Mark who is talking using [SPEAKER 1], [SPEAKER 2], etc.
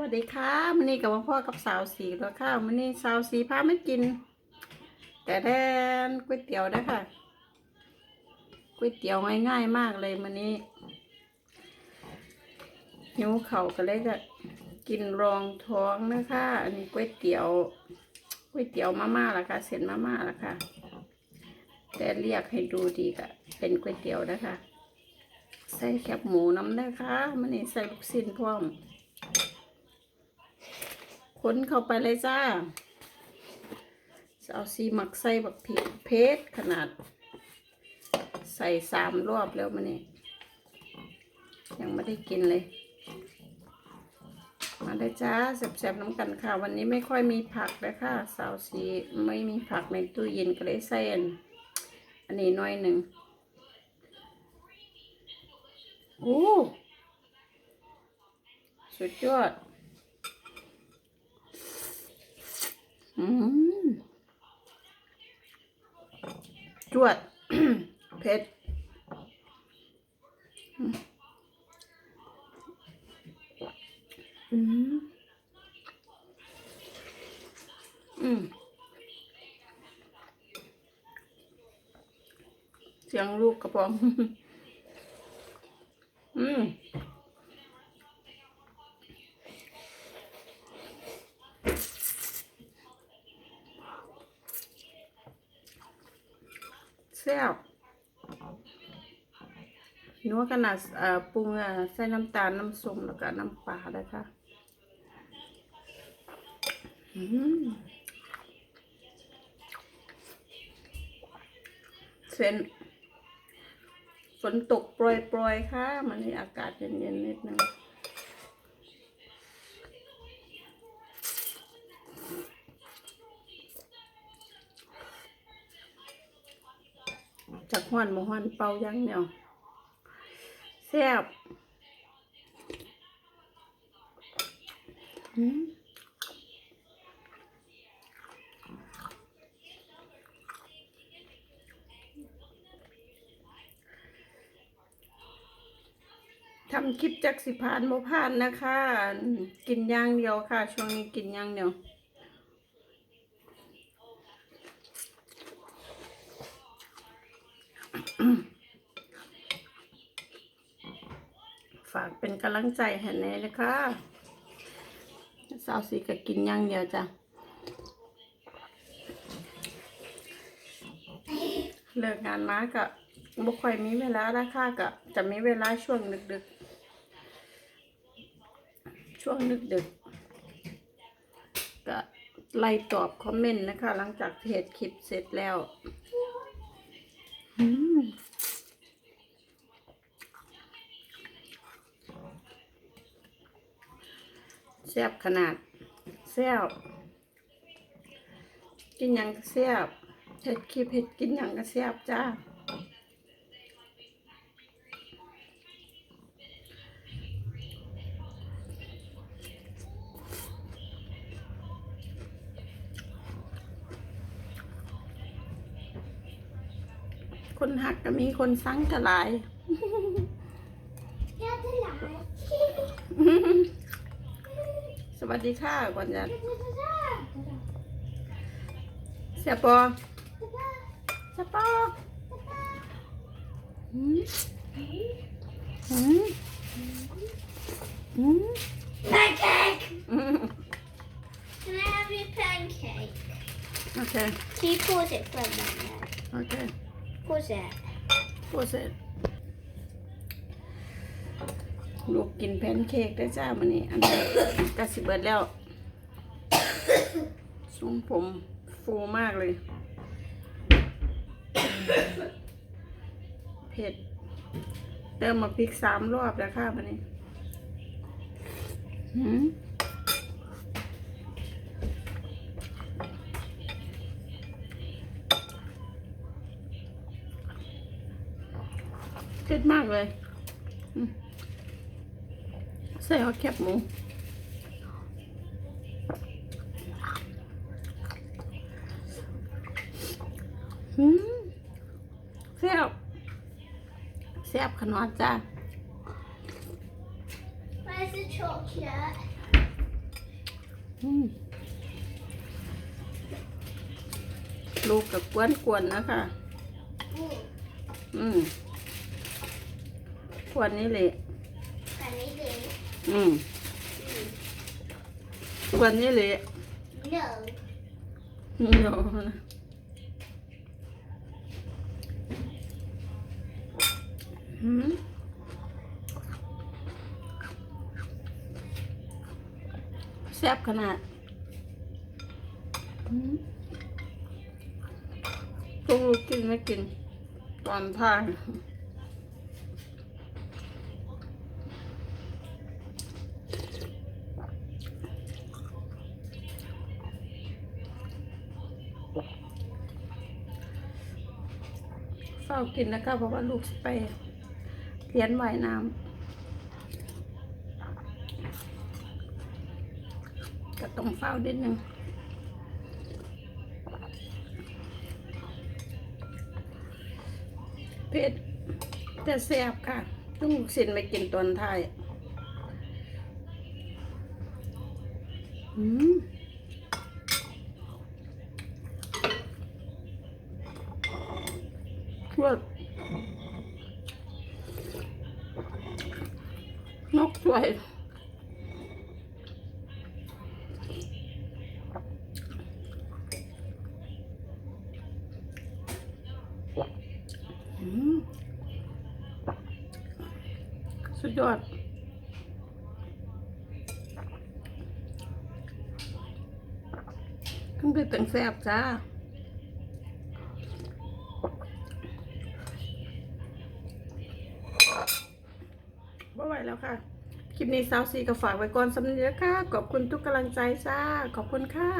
[SPEAKER 1] วัสดีค่ะมันนี่กับพ่อกับสาวสีแล้วค่ะมันนี่สาวสีพาไม่กิน แต่แดนก๋วยเตี๋ยวนะคะก๋วยเตี๋ยวง่ายๆมากเลยมันนี้หิวเข่าก็เลยจะกินรองท้องนะคะอันนี้ก๋วยเตี๋ยวก๋วยเตี๋ยวมาม่าละค่ะเส้นมาม่าละค่ะ แต่เรียกให้ดูดีก็เป็นก๋วยเตี๋ยวนะคะ ใส่แคบหมูน้ำนะคะมันนี่ใส่ลูกชิ้นพร้อม คนเข้าไปเลยจ้าเอาซีหมักใส่บักผิดเพชรขนาด ใส่สามรอบแล้วมันนี่ยังไม่ได้กินเลย มาได้จ้าแซ่บๆน้ำกันค่ะ วันนี้ไม่ค่อยมีผักเลยค่ะสาวสีไม่มีผักในตู้เย็นก็เลยใส่อันอันนี้น้อยหนึ่งโอ้สุดยอด อืมจวด เผ็ดอืมอืมเสียงลูกกระป๋อง อืม แซ่บนัวขนาดปรุงใส่น้ำตาลน้ำส้มแล้วก็น้ำปลาได้ค่ะเส้นฝนตกโปรยๆค่ะ มันนี่อากาศเย็นๆนิดนึง จากห้อนมาห้อนเป่ายังเนี่ยแซ่บอืมทำคลิปจากสิพานโมพานนะคะ กินย่างเดียวค่ะ ช่วงนี้กินย่างเดียว ฝากเป็นกำลังใจให้แน่เลยค่ะสาวสีก็กินย่างเดียวจ้ะเลิกงานมาก็บ่ค่อยมีเวลาแล้วค่ะก็จะมีเวลาช่วงดึกๆ ช่วงดึกๆ ก็ไล่ตอบคอมเมนต์นะคะ หลังจากเทศคลิปเสร็จแล้วอืม แซ่บขนาดแซ่บกินหยังก็แซ่บเห็ดคลิปเห็ดกินหยังก็แซ่บจ้าคนหักก็มีคนสั่งกระหลาย วัสดีค่ะก่อนจะเสียปอเสียปอหืมหืมหืม
[SPEAKER 2] Pancake!
[SPEAKER 1] อืม
[SPEAKER 2] Can I have your pancake?
[SPEAKER 1] โอเค
[SPEAKER 2] Can you pause it for a minute?
[SPEAKER 1] โอเค
[SPEAKER 2] Pause it.
[SPEAKER 1] พูดเสร็จ ลูกกินแพนเค้กได้จ้ามันนี่อันนี้กระสิเบิดแล้วทรงผมฟูมากเลย เผ็ด เติมมาพริกสามรอบแล้วค่ะมันนี้หืมเผ็ดมากเลย อืม ส่เอาแคบหมูอืมแซ่บแซ่บขนาดจ้า
[SPEAKER 2] Where's the chocolate?
[SPEAKER 1] อืมลูกกับกวนกวนๆนะคะ
[SPEAKER 2] อู้
[SPEAKER 1] อืมกวนนี้เลย
[SPEAKER 2] อันนี้ดี
[SPEAKER 1] อืมกวนนี้เลย
[SPEAKER 2] no
[SPEAKER 1] เดี๋ยวนะอืมแซ่บขนาดอืมต้องรู้กินไม่กิน ตอนทาน ฝ้ากินนะคะเพราะว่าลูกไปเรียนว่ายน้ำก็ต้องเฝ้านิดนึงเผ็ดแต่แซ่บค่ะต้องสินไปกินตอนไทยอืม รสนกสวยสุดยอดต้องไปแต่งแซบจ้า บ่ไหว แล้วค่ะ คลิปนี้สาวซีก็ฝากไว้ก่อนสำเนียค่ะขอบคุณทุกกำลังใจจ้า ขอบคุณค่ะ